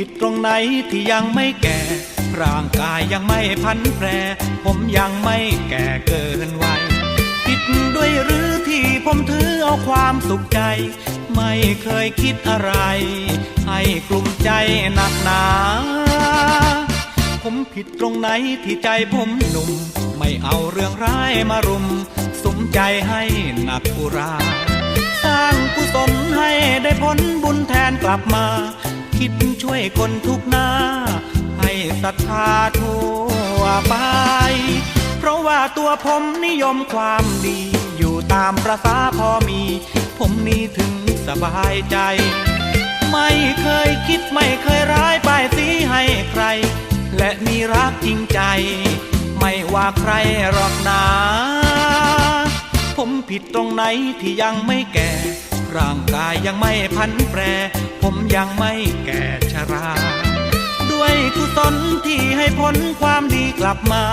ผิดตรงไหนที่ยังไม่แก่ ร่างกายยังไม่พันแปร ผมยังไม่แก่เกินวัยผิดด้วยหรือที่ผมถือเอาความสุขใจ ไม่เคยคิดอะไร ให้กลุ่มใจหนักหนา ผมผิดตรงไหนที่ใจผมหนุ่ม ไม่เอาเรื่องร้ายมารุม สมใจให้หนักอุรา สร้างกุศลให้ได้ผลบุญแทนกลับมา คิด วยคนทุกหน้า ให้ศรัทธาทั่วไป เพราะว่าตัวผมนิยมความดี อยู่ตามประษาพอมี ผมนี้ถึงสบายใจ ไม่เคยคิดไม่เคยร้ายป้ายสีให้ใคร และมีรักจริงใจ ไม่ว่าใครหรอกนา ผมผิดตรงไหนที่ยังไม่แก่ ร่างกายยังไม่พันแปร ผมยังไม่แก่ชรา ด้วยกุศลที่ให้ผลความดีกลับมา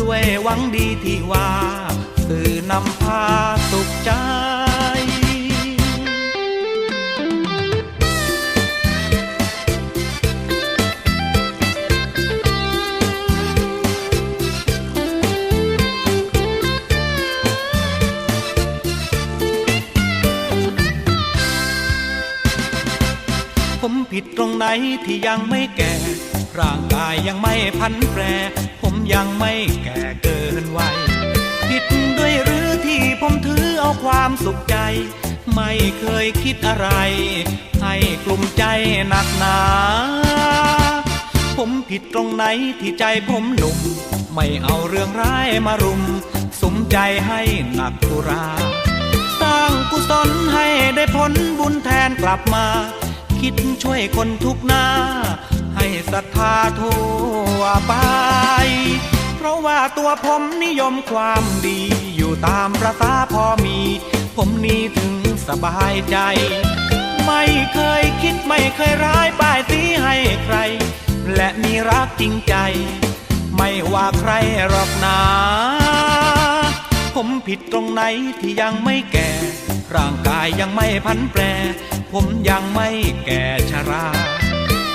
ด้วยหวังดีที่ว่าสื่อนำพาสุข ผมผิดตรงไหนที่ยังไม่แก่ ร่างกายยังไม่พันแปร ผมยังไม่แก่เกินวัยผิดด้วยหรือที่ผมถือเอาความสุขใจ ไม่เคยคิดอะไร ให้กลุ่มใจหนักหนา ผมผิดตรงไหนที่ใจผมหนุ่ม ไม่เอาเรื่องร้ายมารุม สมใจให้หนักตุรา สร้างกุศลให้ได้ผลบุญแทนกลับมา คิดช่วยคนทุกหน้า ให้ศรัทธาทั่วไป เพราะว่าตัวผมนิยมความดี อยู่ตามประษาพอมี ผมนี้ถึงสบายใจ ไม่เคยคิดไม่เคยร้ายป้ายสีให้ใคร และมีรักจริงใจ ไม่ว่าใครหรอกนาผมผิดตรงไหนที่ยังไม่แก่ ร่างกายยังไม่พันแปร ผมยังไม่แก่ชรา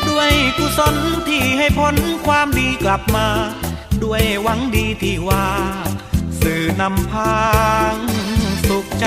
ด้วยกุศลที่ให้ผลความดีกลับมา ด้วยหวังดีที่ว่า สื่อนำพางสุขใจ